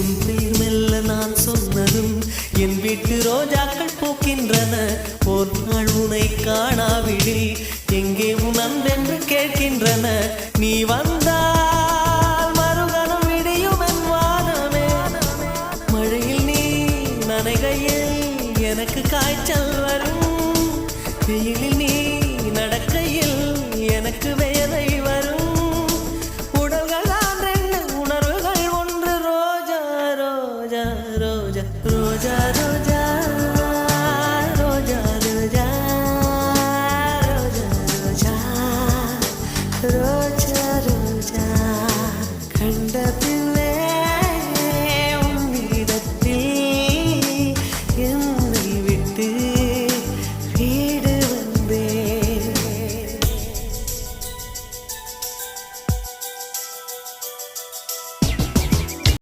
உன் பேர் மெல்ல நான் சொன்னதும் என் வீட்டு ரோஜாக்கள் பூக்கின்றன. ஒரு நாள் உனை காணாவிடில் எங்கே உன் கேட்கின்றன. நீ வந்தா மறுகணம் விடியும் என் மழையில் நீ நனைகையில் எனக்கு காய்ச்சல் வரும். வெயிலில் நீ நடக்கையில் எனக்கு Roja, roja, roja, roja, roja, roja, roja, roja,